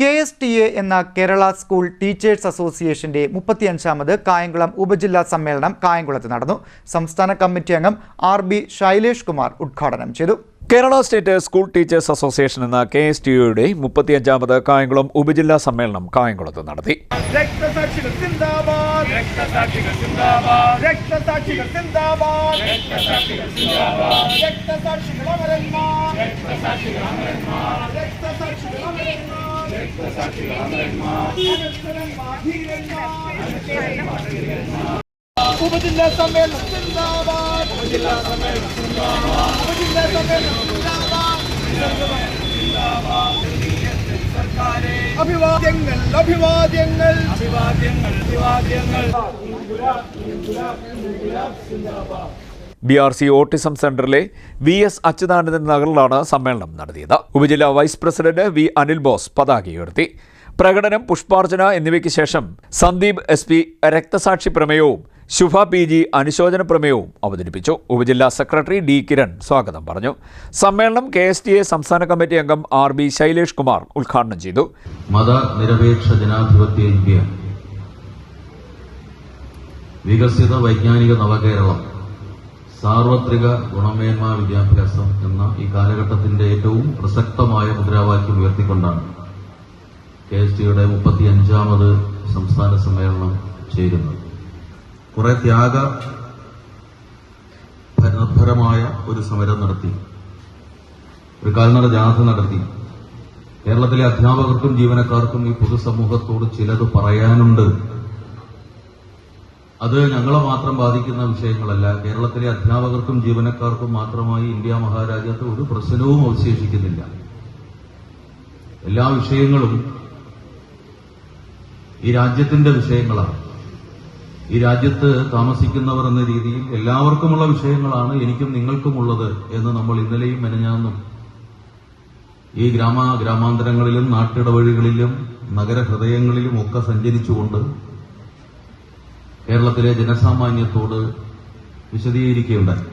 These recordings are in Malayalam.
കെ എസ് ടി എ എന്ന കേരള സ്കൂൾ ടീച്ചേഴ്സ് അസോസിയേഷന്റെ മുപ്പത്തിയഞ്ചാമത് കായംകുളം ഉപജില്ലാ സമ്മേളനം കായംകുളത്ത് നടന്നു. സംസ്ഥാന കമ്മിറ്റി അംഗം ആർ ബി ശൈലേഷ് കുമാർ ഉദ്ഘാടനം ചെയ്തു. Kerala state school teachers association എന്ന കെ എസ് ടി യുടെ മുപ്പത്തിയഞ്ചാമത് കായംകുളം ഉപജില്ലാ സമ്മേളനം കായംകുളത്ത് നടത്തി. രക്തസാക്ഷികൾ ഉപജില്ലാ സമ്മേളനം സിന്ദാബാദ് ഉപജില്ലാ സമ്മേളനം സിന്ദാബാദ് ഉപജില്ലാ സമ്മേളനം സിന്ദാബാദ് അഭിവാദ്യങ്ങൾ അഭിവാദ്യങ്ങൾ അഭിവാദ്യങ്ങൾ അഭിവാദ്യങ്ങൾ ബി ആർ സി ഓട്ടിസം സെന്ററിലെ വി എസ് അച്യുതാനന്ദൻ നഗറിലാണ് സമ്മേളനം നടത്തിയത്. ഉപജില്ലാ vice president V Anil Bose പതാക ഉയർത്തി. പ്രകടനം പുഷ്പാർച്ചന എന്നിവയ്ക്ക് ശേഷം സന്ദീപ് എസ് പി രക്തസാക്ഷി പ്രമേയവും ശുഭ പി ജി അനുശോചന പ്രമേയവും അവതരിപ്പിച്ചു. ഉപജില്ലാ സെക്രട്ടറി ഡി കിരൺ സ്വാഗതം പറഞ്ഞു. സമ്മേളനം കെ എസ് ടി എ സംസ്ഥാന കമ്മിറ്റി അംഗം ആർ ബി ശൈലേഷ് കുമാർ ഉദ്ഘാടനം ചെയ്തു. മതനിരപേക്ഷ ജനാധിപത്യ ഇന്ത്യ. വികസിത വൈജ്ഞാനിക നവകേരളം. സാർവത്രിക ഗുണമേന്മ വിദ്യാഭ്യാസം എന്ന ഈ കാലഘട്ടത്തിന്റെ ഏറ്റവും പ്രസക്തമായ മുദ്രാവാക്യം ഉയർത്തിക്കൊണ്ടാണ് കെ എസ് ടിയുടെ മുപ്പത്തിയഞ്ചാമത് സംസ്ഥാന സമ്മേളനം ചേരുന്നത്. കുറെ ത്യാഗ നിർഭരമായ ഒരു സമരം നടത്തി. ഒരു കാൽനട ജാഥ നടത്തി. കേരളത്തിലെ അധ്യാപകർക്കും ജീവനക്കാർക്കും ഈ പൊതുസമൂഹത്തോട് ചിലത് പറയാനുണ്ട്. അത് ഞങ്ങളെ മാത്രം ബാധിക്കുന്ന വിഷയങ്ങളല്ല. കേരളത്തിലെ അധ്യാപകർക്കും ജീവനക്കാർക്കും മാത്രമായി ഇന്ത്യ മഹാരാജ്യത്ത് ഒരു പ്രശ്നവും അവശേഷിക്കുന്നില്ല. എല്ലാ വിഷയങ്ങളും ഈ രാജ്യത്തിന്റെ വിഷയങ്ങളാണ്. ഈ രാജ്യത്ത് താമസിക്കുന്നവർ എന്ന രീതിയിൽ എല്ലാവർക്കുമുള്ള വിഷയങ്ങളാണ് എനിക്കും നിങ്ങൾക്കുമുള്ളത് എന്ന് നമ്മൾ ഇന്നലെയും മെനഞ്ഞാന്നും ഈ ഗ്രാമ ഗ്രാമാന്തരങ്ങളിലും നാട്ടിടവഴികളിലും നഗരഹൃദയങ്ങളിലും ഒക്കെ സഞ്ചരിച്ചുകൊണ്ട് കേരളത്തിലെ ജനസാമാന്യത്തോട് വിശദീകരിക്കുകയുണ്ടായി.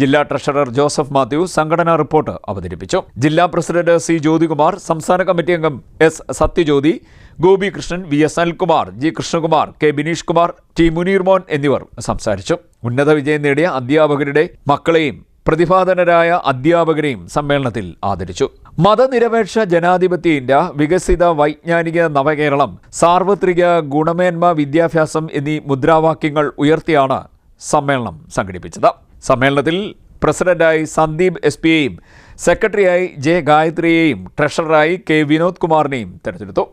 ജില്ലാ ട്രഷറർ ജോസഫ് മാത്യു സംഘടനാ റിപ്പോർട്ട് അവതരിപ്പിച്ചു. ജില്ലാ പ്രസിഡന്റ് സി ജ്യോതികുമാർ സംസ്ഥാന കമ്മിറ്റി അംഗം S Sathyajyothi Gopikrishnan V S Anilkumar G Krishnakumar K Bineesh Kumar T Muneer Mon എന്നിവർ സംസാരിച്ചു. ഉന്നത വിജയം നേടിയ അധ്യാപകരുടെ മക്കളെയും പ്രതിഭാധനരായ അധ്യാപകരെയും സമ്മേളനത്തിൽ ആദരിച്ചു. മതനിരപേക്ഷ ജനാധിപത്യ ഇന്ത്യ വികസിത വൈജ്ഞാനിക നവകേരളം സാർവത്രിക ഗുണമേന്മ വിദ്യാഭ്യാസം എന്നീ മുദ്രാവാക്യങ്ങൾ ഉയർത്തിയാണ് സമ്മേളനം സംഘടിപ്പിച്ചത്. സമ്മേളനത്തിൽ പ്രസിഡന്റായി സന്ദീപ് എസ് പിയെയും സെക്രട്ടറിയായി ജെ ഗായത്രിയെയും ട്രഷററായി കെ വിനോദ് കുമാറിനെയും തെരഞ്ഞെടുത്തു.